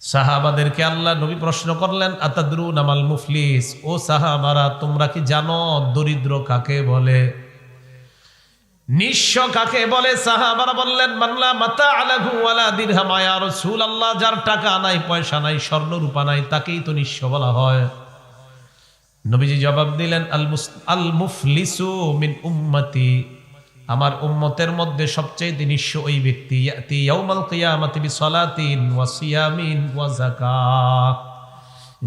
সাহাবাদেরকে আল্লাহ নবী প্রশ্ন করলেন আতাদরু নামাল মুফলিস? ও সাহাবারা, তোমরা কি জানো দরিদ্র কাকে বলে? নিঃস্ব কাকে বলে? সাহাবারা বললেন মানলা মাতা আলাহু আলা দিরহাম। ইয়া রাসূলুল্লাহ, যার টাকা নাই, পয়সা নাই, স্বর্ণ রূপা নাই, তাকেই তো নিঃস্ব বলা হয়। নবীজি জবাব দিলেন আল মুফলিসু মিন উম্মতি। আমার উম্মতের মধ্যে সবচেয়ে নিঃস্ব ওই ব্যক্তি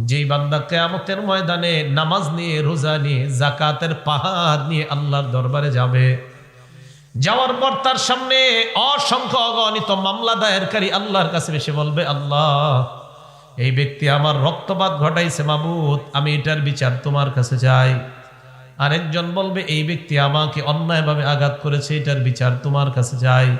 যেই বান্দা কিয়ামতের ময়দানে নামাজ নিয়ে, রোজা নিয়ে জাকাতের পাহাড় নিয়ে আল্লাহর দরবারে যাবে, যাওয়ার পর তার সামনে অসংখ্য অগণিত মামলা দায়েরকারী আল্লাহর কাছে এসে বলবে, আল্লাহ, এই ব্যক্তি আমার রক্তপাত ঘটাইছে মাবুত আমি এটার বিচার তোমার কাছে চাই। আরেকজন বলবে, এই ব্যক্তি আমাকে অন্যায়ভাবে আঘাত করেছে, এটার বিচার তোমার কাছে চাই।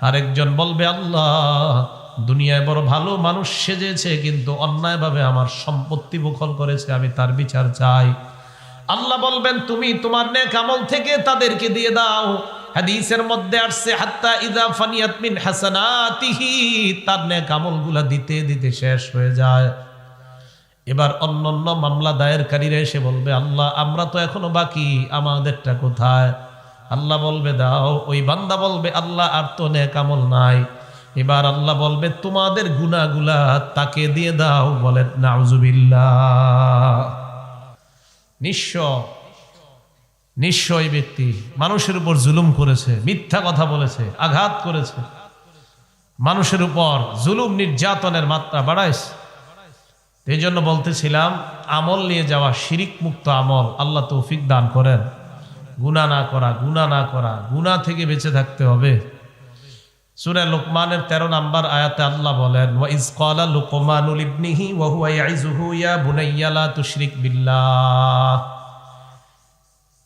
আরেকজন বলবে, আল্লাহ, দুনিয়ায় বড় ভালো মানুষ সেজেছে, কিন্তু অন্যায়ভাবে আমার সম্পত্তি দখল করেছে, আমি তার বিচার চাই। আল্লাহ বলবেন, তুমি তোমার নেক আমল থেকে তাদেরকে দিয়ে দাও। হাদিসের মধ্যে আসছে, হাত্তা ইদা ফানিয়াত মিন হাসানাতিহি, তার নেক আমলগুলা দিতে দিতে শেষ হয়ে যায়। এবার অন্যান্য মামলা দায়েরকারীরা এসে বলবে, আল্লাহ, আমরা তো এখনও বাকি, আমাদেরটা কোথায়? আল্লাহ বলবে, দাও। ওই বান্দা বলবে, আল্লাহ, আর তো নেক নাই। এবার আল্লাহ বলবে, তোমাদের গুনাগুলা তাকে দিয়ে দাও। বলেন, নাউজুবিল্লাহ। নিঃস্ব ওই ব্যক্তি মানুষের উপর জুলুম করেছে, মিথ্যা কথা বলেছে, আঘাত করেছে। মানুষের উপর জুলুম নির্যাতনের মাত্রা বাড়াইছে। এই জন্য বলতেছিলাম, আমল নিয়ে যাওয়া শিরিক মুক্ত আমল আল্লাহ তৌফিক দান করেন। গুণা না করা গুণা না করা গুণা থেকে বেঁচে থাকতে হবে। সুরে লোকমানের তেরো নাম্বার আয়াতে আল্লাহ বলেন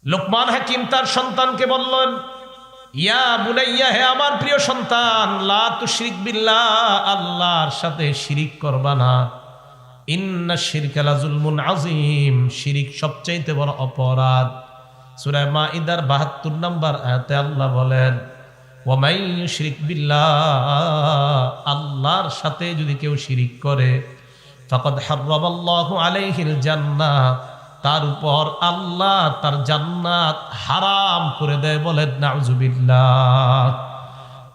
লোকমান হাকিম তার সন্তানকে বললেন, ইয়া বুনাইয়া, হে আমার প্রিয় সন্তান, লা তুশরিক বিল্লাহ, আল্লাহর সাথে শিরিক করবা না। ইন্না শিরকালা জুলমুন আজিম শিরিক সবচাইতে বড় অপরাধ। সূরা মাইদার 72 নম্বর আয়াতে আল্লাহ বলেন ওয়ামাই শিরিক বিল্লাহ, আল্লাহর সাথে যদি কেউ শিরিক করে, ফাকাদ হাররামাল্লাহু আলাইহিল জান্নাহ, তার উপর আল্লাহ তার জান্নাত হারাম করে দেয় বলেন নাউজুবিল্লাহ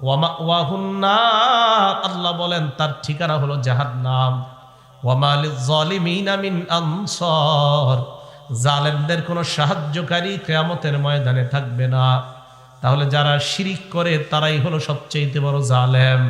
ওয়ামা ওয়াহুন্নার আল্লাহ বলেন, তার ঠিকানা হলো জাহান্নাম। ওয়ামালিজ জালিমিনা মিন আনসর। জালেমদের কোনো সাহায্যকারী কেয়ামতের ময়দানে থাকবে না। তাহলে যারা শিরিক করে, তারাই হলো সবচেয়ে বড় জালেম।